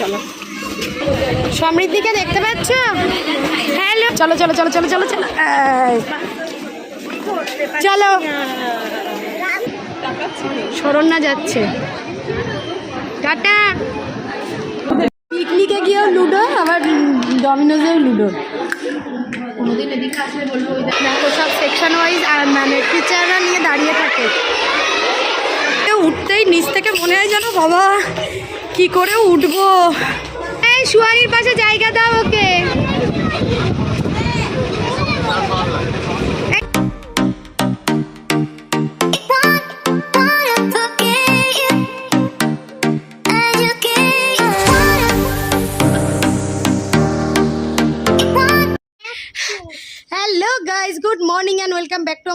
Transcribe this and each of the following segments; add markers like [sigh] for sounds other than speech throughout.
চলো। সমৃদ্ধিকে দেখতে পাচ্ছ? হ্যালো। চলো চলো চলো চলো চলো চলো। চলো। শরণ্যা যাচ্ছে। টাটা। পিকনিকে গিয়েও লুডো আবার ডমিনোজেও লুডো। দেখো। সব সেকশন ওয়াইজ মানে টিচাররা নিয়ে দাঁড়িয়ে থাকে। উঠতেই নিচ থেকে মনে হয় যেন বাবা কি করে উঠবো? এই শুয়ারির পাশে জায়গা দাও ওকে।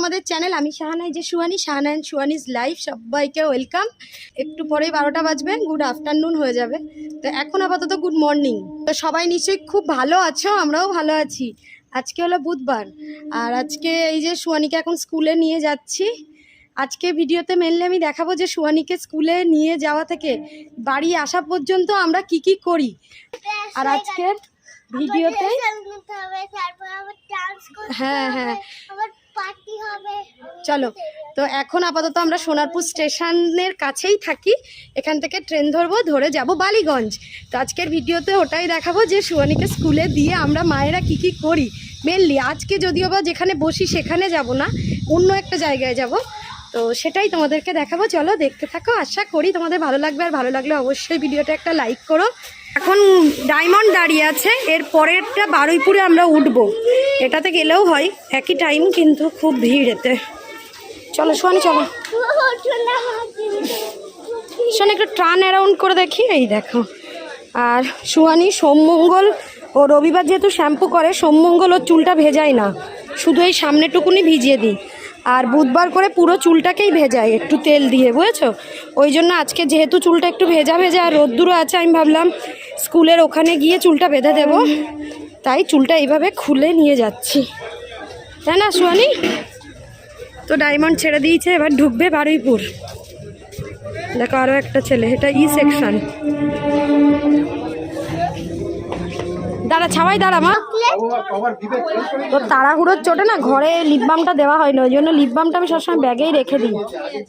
আমাদের চ্যানেল আমি শাহানাই যে সুহানি, শাহানা অ্যান্ড সুহানিজ লাইভ সবাইকে ওয়েলকাম একটু পরেই বারোটা বাজবে গুড আফটারনুন হয়ে যাবে। তো এখন আপাতত গুড মর্নিং তো সবাই নিশ্চয়ই খুব ভালো আছো, আমরাও ভালো আছি। আজকে হলো বুধবার। আর আজকে এই যে সুহানিকে এখন স্কুলে নিয়ে যাচ্ছি। আজকে ভিডিওতে মেনলি আমি দেখাবো যে সুহানিকে স্কুলে নিয়ে যাওয়া থেকে বাড়ি আসা পর্যন্ত আমরা কি কি করি। আর আজকের ভিডিওতে? হ্যাঁ হ্যাঁ। চলো তো এখন আপাতত আমরা সোনারপুর স্টেশনের কাছেই থাকি। এখান থেকে ট্রেন ধরবো ধরে যাব বালিগঞ্জ। তো আজকের ভিডিওতে ওটাই দেখাবো যে সুয়ানিকে স্কুলে দিয়ে আমরা মায়েরা কি কি করি। মেনলি আজকে যদিও বা যেখানে বসি সেখানে যাব না অন্য একটা জায়গায় যাব। তো সেটাই তোমাদেরকে দেখাবো। চলো দেখতে থাকো। আশা করি তোমাদের ভালো লাগবে। আর ভালো লাগলে অবশ্যই ভিডিওটা একটা লাইক করো। এখন ডায়মন্ড দাঁড়িয়ে আছে, এর পরেরটা বারুইপুরে আমরা উঠব। এটাতে গেলেও হয়, একই টাইম কিন্তু খুব ভিড় এতে। চলো শোন চলো। শোন, একটু টার্ন অ্যারাউন্ড করে দেখি, এই দেখো। আর সুহানি, সোমমঙ্গল ও রবিবার যেহেতু শ্যাম্পু করে, সোমমঙ্গল ওর চুলটা ভেজাই না। শুধু এই সামনেটুকুনি ভিজিয়ে দিই। আর বুধবার করে পুরো চুলটাকেই ভেজাই, একটু তেল দিয়ে, বুঝেছ? ওই জন্য আজকে যেহেতু চুলটা একটু ভেজা ভেজা আর রোদ্দুরও আছে, আমি ভাবলাম স্কুলের ওখানে গিয়ে চুলটা বেঁধে দেবো। তাই চুলটা এইভাবে খুলে নিয়ে যাচ্ছি। তাই না, সুহানি? তো ডায়মন্ড ছেড়ে দিয়েছে, এবার ঢুকবে বারুইপুর। দেখো আরও একটা ছেলে, এটা ই সেকশন। দাঁড়া ছাওয়াই দাঁড়া মা। তো তাড়াহুড়োর চোটে না ঘরে লিপ বামটা দেওয়া হয় না ওই জন্য লিপ বামটা আমি সবসময় ব্যাগেই রেখে দিই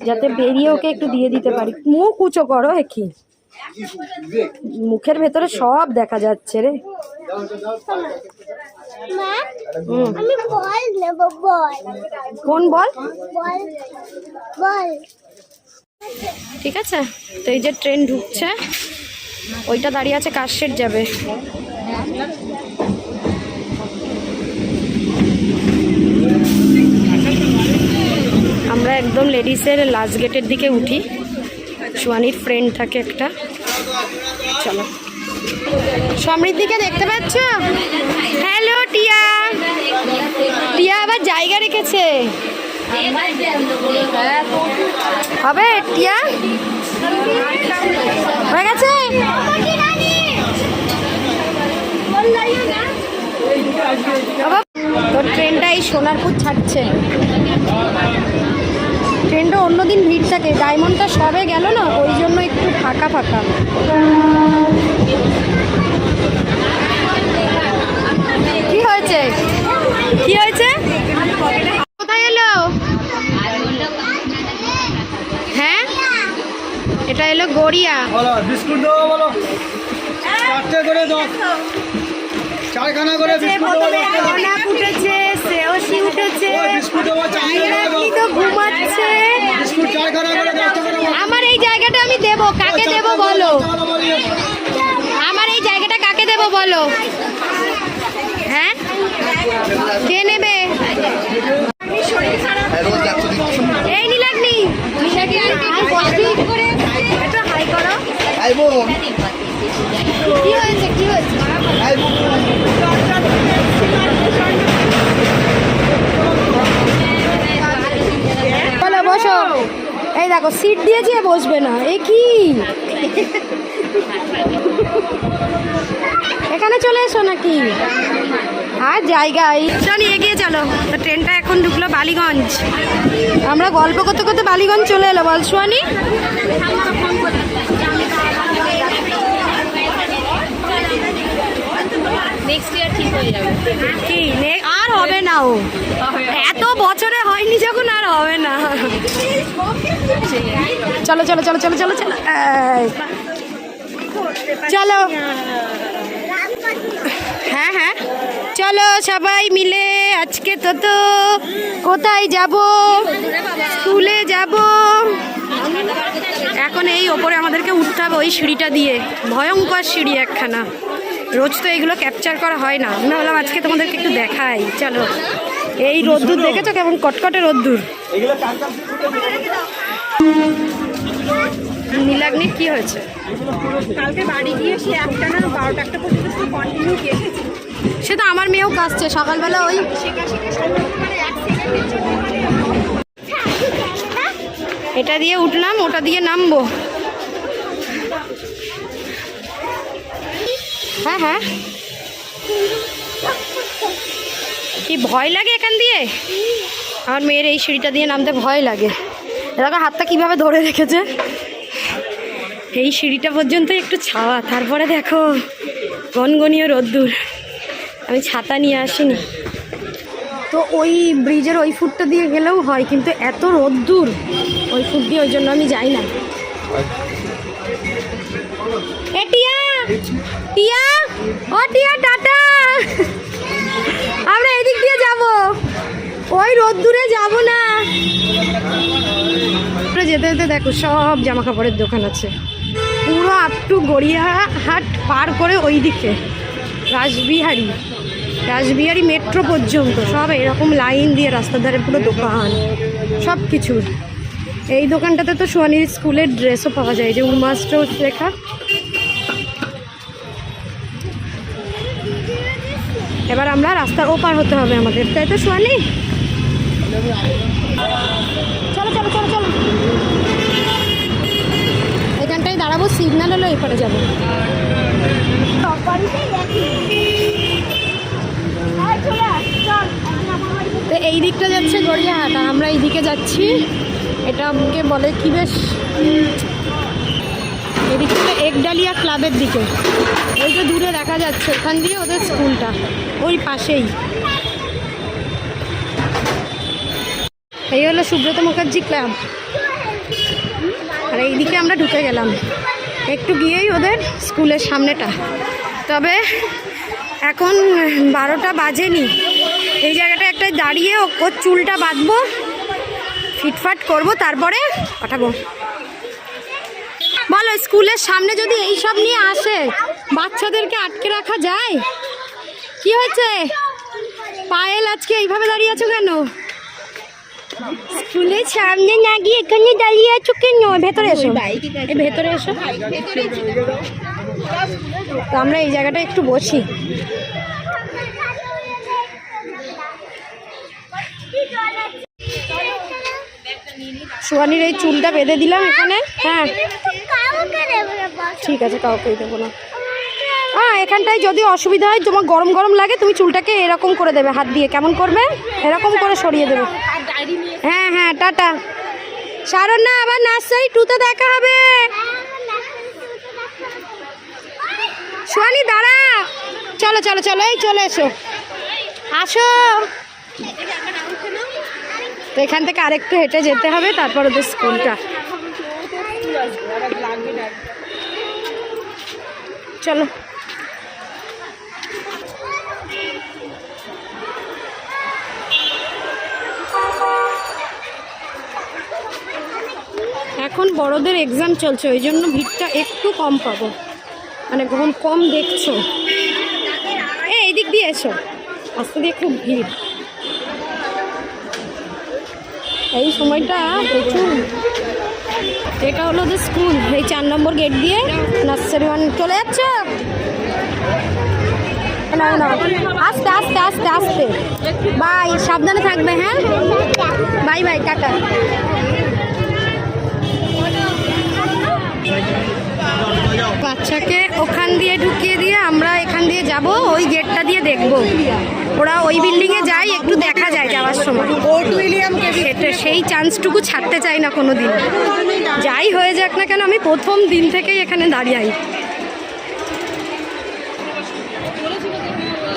যাতে বেরিয়ে ওকে একটু দিয়ে দিতে পারি। মুখ উঁচো করো একই মুখের ভেতরে সব দেখা যাচ্ছে রে। কোন বল? ঠিক আছে? তো এই যে ট্রেন ঢুকছে ওইটা দাঁড়িয়ে আছে কাশশেড যাবে। আমরা একদম লেডিসের লাস্ট গেটের দিকে উঠি। সুয়ানির ফ্রেন্ড থাকে একটা। চলো। সমৃদ্ধিকে দেখতে পাচ্ছ? হ্যালো টিয়া। টিয়া আবার জায়গা রেখেছে। হবে, টিয়া? হয়ে গেছে? তোর ট্রেনটা এই সোনারপুর ছাড়ছে। ট্রেনটা অন্যদিন ভিড় থাকে, ডায়মন্ডটা সবে গেল না, ওই জন্য একটু ফাঁকা ফাঁকা। কি হয়েছে? কি হয়েছে? কোথায় এলো? হ্যাঁ? এটা এলো গড়িয়া। বিস্কুট দেবো বলো। করে চারখানা করে বিস্কুট। উঠেছে। তো ঘুমাচ্ছে। আমার এই জায়গাটা আমি দেব। কাকে দেব বলো। আমার এই জায়গাটা কাকে দেব বলো? হ্যাঁ? কে নেবে? এই নীলাগ্নি করো কি হয়েছে কি হয়েছে বলো বসো। এই দেখো সিট দিয়েছে বসবে না এ কি? এখানে চলে এসো নাকি? আর জায়গায়। চলি এগিয়ে চলো। তো ট্রেনটা এখন ঢুকলো বালিগঞ্জ। আমরা গল্প করতে করতে বালিগঞ্জ চলে এলো বল সোয়ানি কি আর হবে না ও। এত বছরে হয়নি যখন, আর হবে না। চলো চলো চলো চলো চলো চলো। চলো। হ্যাঁ হ্যাঁ। চলো সবাই মিলে আজকে তো তো কোথায় যাব? স্কুলে যাব। এখন এই ওপরে আমাদেরকে উঠতে হবে ওই সিঁড়িটা দিয়ে। ভয়ঙ্কর সিঁড়ি একখানা। রোজ তো এইগুলো ক্যাপচার করা হয় না। আমি ভাবলাম আজকে তোমাদেরকে একটু দেখাই। চলো। এই রোদ্দুর দেখেছ কেমন কটকটে রোদ্দুর? নীলাগ্নির কি হয়েছে? কালকে বাড়ি গিয়ে সে একটা না বারোটা একটা পর্যন্ত কন্টিনিউ কেসেছে সে তো আমার মেয়েও কাঁদছে। সকালবেলা ওই এটা দিয়ে উঠলাম ওটা দিয়ে নামবো। হ্যাঁ হ্যাঁ। কি ভয় লাগে এখান দিয়ে? আমার মেয়ের এই সিঁড়িটা দিয়ে নামতে ভয় লাগে। দেখো হাতটা কীভাবে ধরে রেখেছে? এই সিঁড়িটা পর্যন্ত একটু ছাওয়া, তারপরে দেখো, গনগনীয় রোদ্দুর। আমি ছাতা নিয়ে আসিনি। তো ওই ব্রিজের ওই ফুটটা দিয়ে গেলেও হয়, কিন্তু এত রোদ্দুর। ওই ফুট দিয়ে ওই জন্য আমি যাই না। টিয়া? ও টিয়া, টাটা। আমরা এদিক দিয়ে যাব। ওই রোদ্দুরে যাব না। যেতে যেতে দেখো, সব জামা কাপড়ের দোকান আছে। পুরো আপ টু গড়িয়াহাট পার করে ওই দিকে রাসবিহারি। রাসবিহারি মেট্রো পর্যন্ত। সব এরকম লাইন দিয়ে রাস্তার ধারে পুরো দোকান। সব কিছুর এই দোকানটাতে তো সোয়ানির স্কুলের ড্রেসও পাওয়া যায়। যে উমা স্টোর লেখা। এবার আমরা রাস্তার ওপার হতে হবে আমাদের। তাই তো সোয়ানি চলো চলো চলো চলো। এখানটায় দাঁড়াবো সিগন্যাল হলো এপারে যাব। তো এই দিকটা যাচ্ছে গড়িয়াহাট, আর আমরা এই দিকে যাচ্ছি এটাকে বলে কি বেশ? এদিকে হলো একডালিয়া ক্লাবের দিকে। ওই যে দূরে দেখা যাচ্ছে, ওখান দিয়ে ওদের স্কুলটা, ওই পাশেই। এই হলো সুব্রত মুখার্জি ক্লাব। আর এইদিকে আমরা ঢুকে গেলাম। একটু গিয়েই ওদের স্কুলের সামনেটা। তবে এখন বারোটা বাজেনি। এই জায়গাটা একটা দাঁড়িয়ে ওর চুলটা বাঁধবো, ফিটফাট করব, তারপরে পাঠাবো। বলো স্কুলের সামনে যদি এই সব নিয়ে আসে বাচ্চাদেরকে আটকে রাখা যায়? কি হয়েছে? পায়েল আজকে এইভাবে দাঁড়িয়ে আছো কেন? স্কুলের সামনে না গিয়ে এখানে দাঁড়িয়ে আছো কেন? ভেতরে এসো। ভেতরে এসো। তো আমরা এই জায়গাটা একটু বসি। সুয়ানির এই চুলটা বেঁধে দিলাম এখানে। হ্যাঁ। ঠিক আছে, কাউকেই দেবো না। হ্যাঁ এখানটায় যদি অসুবিধা হয়, তোমার গরম গরম লাগে, তুমি চুলটাকে এরকম করে দেবে, হাত দিয়ে। কেমন করবে? এরকম করে সরিয়ে দেবে। হ্যাঁ হ্যাঁ টাটা। সারণ না আবার নার্সারি টুতে দেখা হবে। সোয়ানি দাঁড়া। চলো চলো চলো, এই চলে এসো। আসো। তো এখান থেকে আরেকটু হেঁটে যেতে হবে, তারপর ওদের স্কুলটা। চলো। এখন বড়দের এক্সাম চলছে, ওই জন্য ভিড়টা একটু কম পাবো। মানে কম কম দেখছ। এ এই দিক দিয়ে এসো। আস্তে দিয়ে খুব ভিড়। এই সময়টা প্রচুর। এটা হলো যে স্কুল এই চার নম্বর গেট দিয়ে নার্সারি ওয়ান চলে যাচ্ছ। আস্তে আস্তে আস্তে আস্তে। বাই সাবধানে থাকবে হ্যাঁ? বাই বাই, টাটা। বাচ্চাকে ওখান দিয়ে ঢুকিয়ে দিয়ে আমরা এখান দিয়ে যাব, ওই গেটটা দিয়ে দেখব। ওরা ওই বিল্ডিংয়ে যায় একটু দেখা যায় যাওয়ার সময় ফোর্ট উইলিয়ামকে সেটা সেই চান্সটুকু ছাড়তে চাই না কোনো দিন যাই হয়ে যাক না কেন, আমি প্রথম দিন থেকেই এখানে দাঁড়িয়ে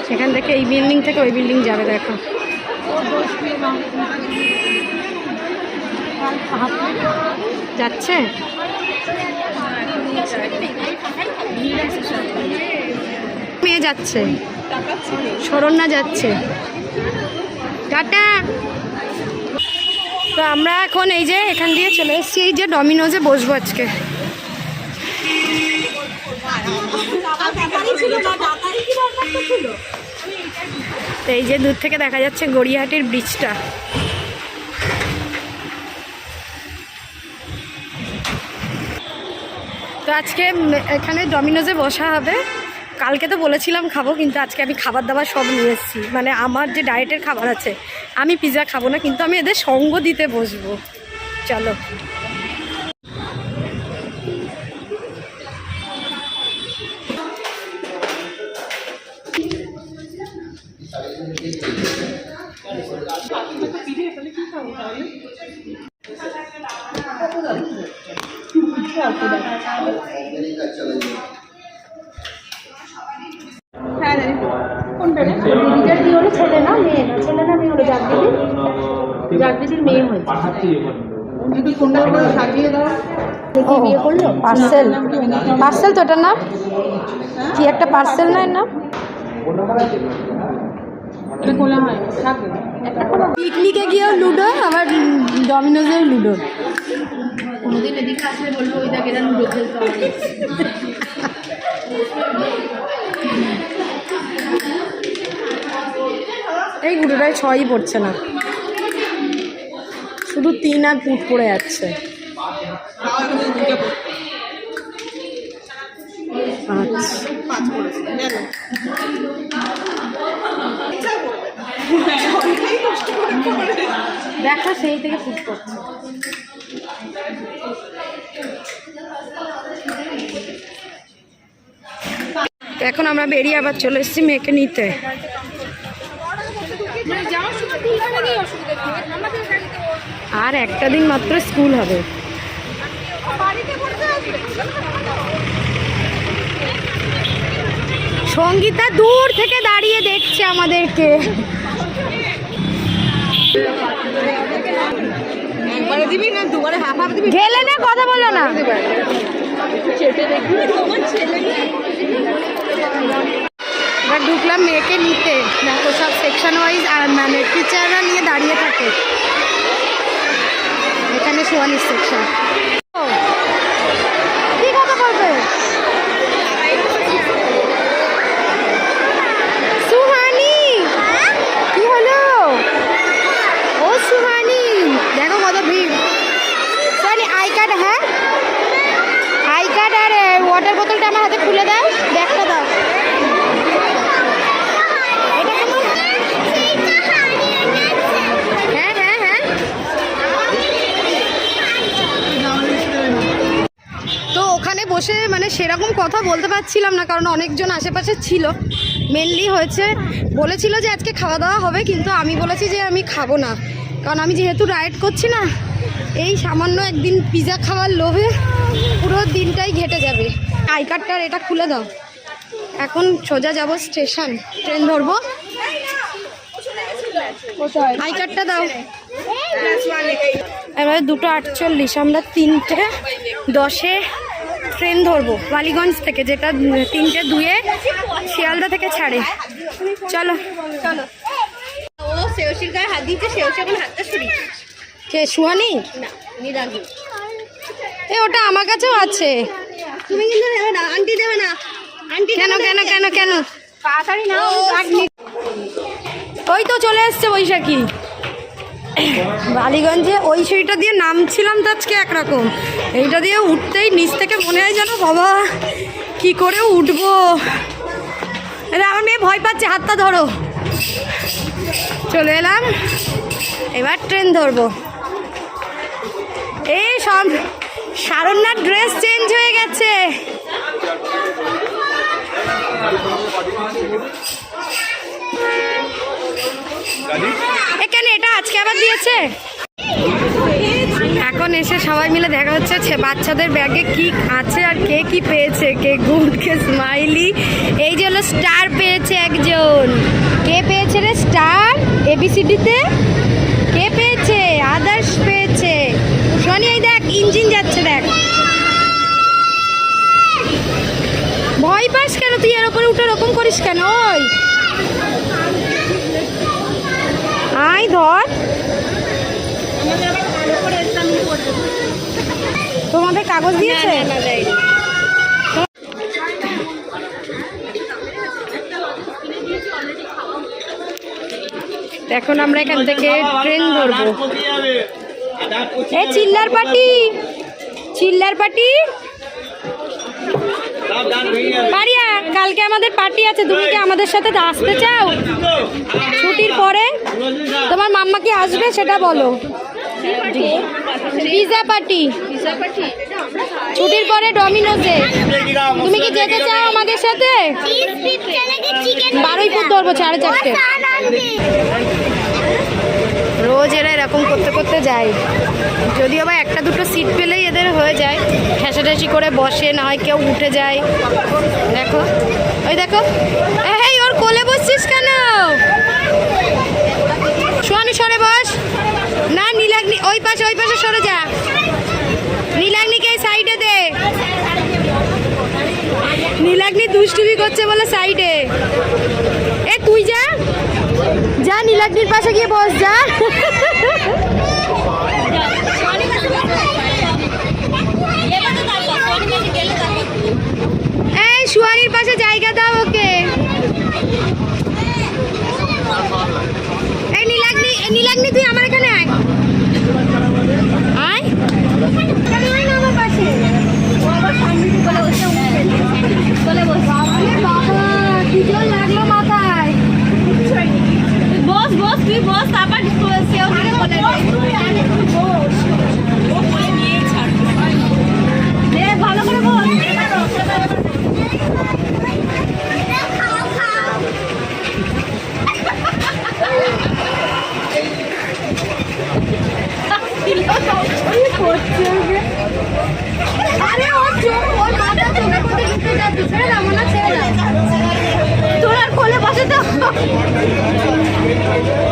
সেখান থেকে এই বিল্ডিং থেকে ওই বিল্ডিং যাবে, দেখো। যাচ্ছে? মেয়ে যাচ্ছে। শরণ্যা যাচ্ছে। টাটা! তো আমরা এখন এই যে এখান দিয়ে চলে এসেছি, এই যে ডমিনোজে বসবো আজকে। তো এই যে দূর থেকে দেখা যাচ্ছে গড়িয়াহাটির ব্রিজটা। তো আজকে এখানে ডমিনোজে বসা হবে। কালকে তো বলেছিলাম খাব, কিন্তু আজকে আমি খাবার দাবার সব নিয়ে এসেছি। মানে আমার যে ডায়েটের খাবার আছে, আমি পিৎজা খাব না, কিন্তু আমি এদের সঙ্গ দিতে বসবো। চলো। কোনটা রে দিদিটার কি হলো ছেলে না মেয়ে না। ছেলে না মেয়ে হলো হয়েছে। কোনটা সাজিয়ে দাও। বিয়ে করল? পার্সেল। পার্সেল তো এটার নাম? কি একটা পার্সেল না? হয়? থাকবে পিকনিকে গিয়েও লুডো আবার ডমিনোজেও লুডো। কোনোদিন এদিকে আসলে বলব ওই দেখ লুডো খেলতে [laughs] হবে এই গুটোটায় ছয়ই পড়ছে না। শুধু তিন আর পুট পড়ে যাচ্ছে। আচ্ছা। দেখা সেই থেকে পুট করছে। এখন আমরা বেরিয়ে আবার চলে এসেছি মেয়েকে নিতে। আর একটা দিন মাত্র স্কুল হবে। সঙ্গীতা দূর থেকে দাঁড়িয়ে দেখছে আমাদেরকে। গেলে না কথা বলো না। এবার ঢুকলাম মেয়েকে নিতে। দেখো সব সেকশন ওয়াইজ আর মানে টিচাররা নিয়ে দাঁড়িয়ে থাকে। এখানে সোয়ানির সেকশন কি কথা বলবে সুহানি কি হলো ও সুহানি দেখো কত ভিড় সুহানি আই কার্ড হ্যাঁ আই কার্ড আর ওয়াটার বোতলটা আমার হাতে খুলে দাও ব্যাগটা দাও এটা কেমন? হ্যাঁ হ্যাঁ হ্যাঁ তো ওখানে বসে মানে সেরকম কথা বলতে পারছিলাম না, কারণ অনেকজন আশেপাশে ছিল। মেনলি হয়েছে, বলেছিল যে আজকে খাওয়া দাওয়া হবে, কিন্তু আমি বলেছি যে আমি খাব না। কারণ আমি যেহেতু রাইড করছি না, এই সামান্য একদিন পিৎজা খাওয়ার লোভে পুরো দিনটাই ঘেটে যাবে। আই কার্ডটার এটা খুলে দাও। এখন সোজা যাব স্টেশন ট্রেন ধরবো। আই কার্ডটা দাও। এবারে দুটো আটচল্লিশ, আমরা তিনটে, দশে ট্রেন ধরবো বালিগঞ্জ থেকে যেটা তিনটে দুয়ে শিয়ালদা থেকে ছাড়ে। চলো। চলো। ও শেওশির গায়ে হাত দিয়েছে শেওশি এখন হাতটা সরিয়ে কে সুহানি? না উনি এ ওটা আমার কাছেও আছে। তুমি কিন্তু দেবে না আন্টি দেবে না। আন্টি কেন কেন কেন কেন? তাড়াতাড়ি নাও ওই তো চলে এসছে বৈশাখী। বালিগঞ্জে ওই সিঁড়িটা দিয়ে নামছিলাম তো আজকে একরকম। এইটা দিয়ে উঠতেই নিচ থেকে মনে হয় যেন বাবা, কি করে উঠবো? আমার মেয়ে ভয় পাচ্ছে, হাতটা ধরো। চলে এলাম। এবার ট্রেন ধরবো। এই সব সারণ্যার ড্রেস চেঞ্জ হয়ে গেছে। এখানে এটা আজকে আবার দিয়েছে? এখন এসে সবাই মিলে দেখা হচ্ছে বাচ্চাদের ব্যাগে কি আছে আর কে কি পেয়েছে, কে গুড, কে স্মাইলি। এই যে হলো স্টার পেয়েছে একজন। কে পেয়েছে রে স্টার? এবিসিডিতে কে পেয়েছে? আদার্স পেয়েছে। শনি এই দেখ, ইঞ্জিন যাচ্ছে, দেখ। ভয় পাস কেন? তুই এর উপরে উঠে এরকম করিস কেন? ওই। ধর তোমাদের কাগজ দিয়েছে? এখন আমরা এখান থেকে ট্রেন ধরবো। এ চিল্লার পাটি! চিল্লার পাটি! পারিয়া কালকে আমাদের পার্টি আছে তুমি কি আমাদের সাথে আসতে চাও? ছুটির পরে তোমার মাম্মা কি আসবে সেটা বলো। Pizza party. ছুটির পরে ডমিনোজে। তুমি কি যেতে চাও আমাদের সাথে? বারোই ফুট ধরবো সাড়ে চারটে। রোজ এরা এরকম করতে করতে যায়। যদিও বা একটা দুটো সিট পেলেই এদের হয়ে যায়। ঠেসাঠেসি করে বসে, না হয় কেউ উঠে যায়। দেখো। ওই দেখো। এই, ওর কোলে বসছিস কেন? সোয়ানি সরে বস। না নীলাগ্নি ওই পাশে ওই পাশে সরে যা। নীলাগ্নিকে এই সাইডে দে। নীলাগ্নি দুষ্টুমি করছে বলে সাইডে এ। তুই যা। যা নীলাগ্নির পাশে গিয়ে বস যা। এই সুয়ানির পাশে জায়গা দাও ওকে। নীলাগ্নি তুই আমার এখানে আয়। আয়। না আমার পাশে মাথায় বস বস, তুই বস, তারপর সেও দিকে বলে দে ভালো করে বস আরে ওর চোখ ওর মাথা চোখের মধ্যে ঢুকে যাচ্ছে ছেড়ে দাও না ছেড়ে দাও তোর আর কোলে বসে তো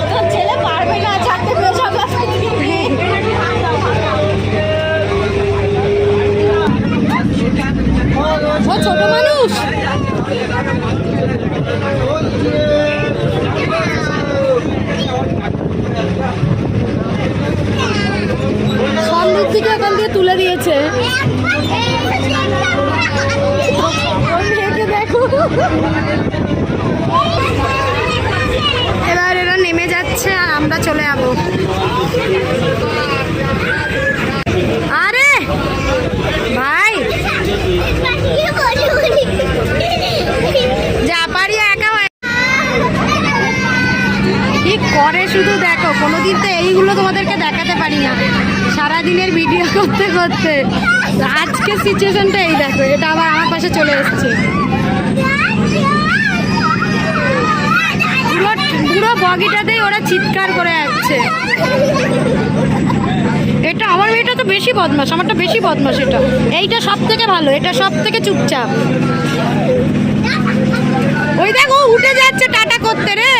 তোর ছেলে পারবে না ছাড়তে পেয়ে সকাল ও ছোট মানুষ সামনের থেকে এখান দিয়ে তুলে দিয়েছে ওর মেয়েকে দেখো এবার এরা নেমে যাচ্ছে আর আমরা চলে যাব আরে ভাই যা পারি একা হয় কি করে শুধু দেখো, কোনোদিন তো এইগুলো তোমাদেরকে দেখাতে পারি না। সারাদিনের ভিডিও করতে করতে। আজকে সিচুয়েশনটা এই দেখো, এটা আবার আমার পাশে চলে এসছে। পুরো বগিটাতেই ওরা চিৎকার করে যাচ্ছে এটা আমার মেয়েটা তো বেশি বদমাস আমারটা বেশি বদমাস এটা। এইটা সব থেকে ভালো, এটা সব থেকে চুপচাপ। ওই দেখো, উঠে যাচ্ছে টাটা করতে রে।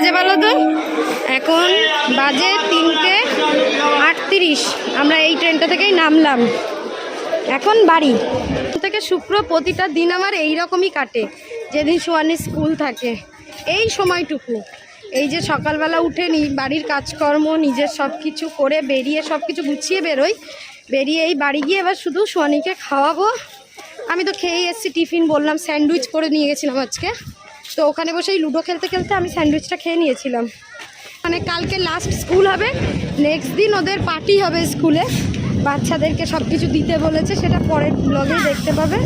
বাজে বলো তো? এখন বাজে তিনটে আটত্রিশ। আমরা এই ট্রেনটা থেকেই নামলাম। এখন বাড়ি। থেকে শুক্র প্রতিটা দিন আমার এই রকমই কাটে। যেদিন সোয়ানির স্কুল থাকে। এই সময়টুকু। এই যে সকালবেলা উঠে বাড়ির কাজকর্ম, নিজের সব কিছু করে বেরিয়ে সব কিছু গুছিয়ে বেরোই। বেরিয়ে এই বাড়ি গিয়ে এবার শুধু সোয়ানিকে খাওয়াবো। আমি তো খেয়ে এসেছি, টিফিন বললাম, স্যান্ডউইচ করে নিয়ে গেছিলাম আজকে। তো ওখানে বসেই লুডো খেলতে খেলতে আমি স্যান্ডউইচটা খেয়ে নিয়েছিলাম। মানে কালকে লাস্ট স্কুল হবে নেক্সট দিন ওদের পার্টি হবে স্কুলে বাচ্চাদেরকে সব কিছু দিতে বলেছে, সেটা পরের ব্লগে দেখতে পাবে।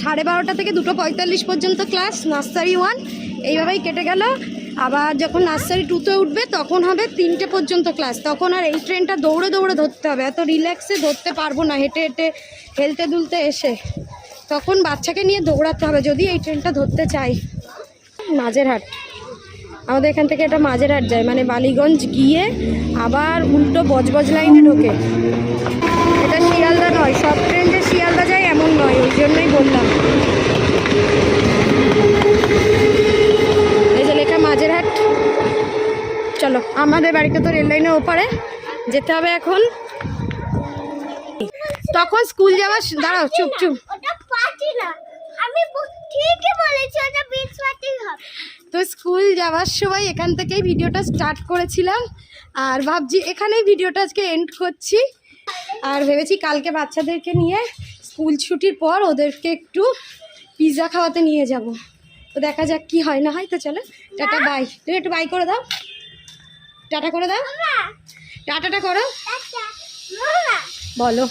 সাড়ে বারোটা থেকে দুটো পঁয়তাল্লিশ পর্যন্ত ক্লাস নার্সারি ওয়ান এইভাবেই কেটে গেল। আবার যখন নার্সারি টুতে উঠবে, তখন হবে তিনটে পর্যন্ত ক্লাস তখন আর এই ট্রেনটা দৌড়ে দৌড়ে ধরতে হবে, এত রিল্যাক্সে ধরতে পারব না, হেঁটে হেঁটে হেলতে দুলতে এসে। তখন বাচ্চাকে নিয়ে দৌড়াতে হবে, যদি এই ট্রেনটা ধরতে চাই মাঝেরহাট। আমাদের এখান থেকে এটা মাঝেরহাট যায় মানে বালিগঞ্জ গিয়ে আবার উল্টো বজবজ লাইনে ঢোকে। এটা শিয়ালদা নয়, সব ট্রেন যে শিয়ালদা যায় এমন নয়, ওই জন্যই বললাম। এই যে লেখা মাঝেরহাট। চলো, আমাদের বাড়িতে তো রেল লাইনের ওপারে, যেতে হবে এখন। তখন স্কুল যাওয়ার দাঁড়াও, চুপ চুপ। ঠিকই বলেছি, ওটা তো স্কুল যাওয়ার সময় এখান থেকেই ভিডিওটা স্টার্ট করেছিলাম। আর ভাবছি এখানেই ভিডিওটা আজকে এন্ড করছি। আর ভেবেছি কালকে বাচ্চাদেরকে নিয়ে স্কুল ছুটির পর ওদেরকে একটু পিৎজা খাওয়াতে নিয়ে যাব। তো দেখা যাক কি হয় না হয় তো চলো। টাটা বাই তুমি একটু বাই করে দাও। টাটা করে দাও। টাটাটা করো। বলো।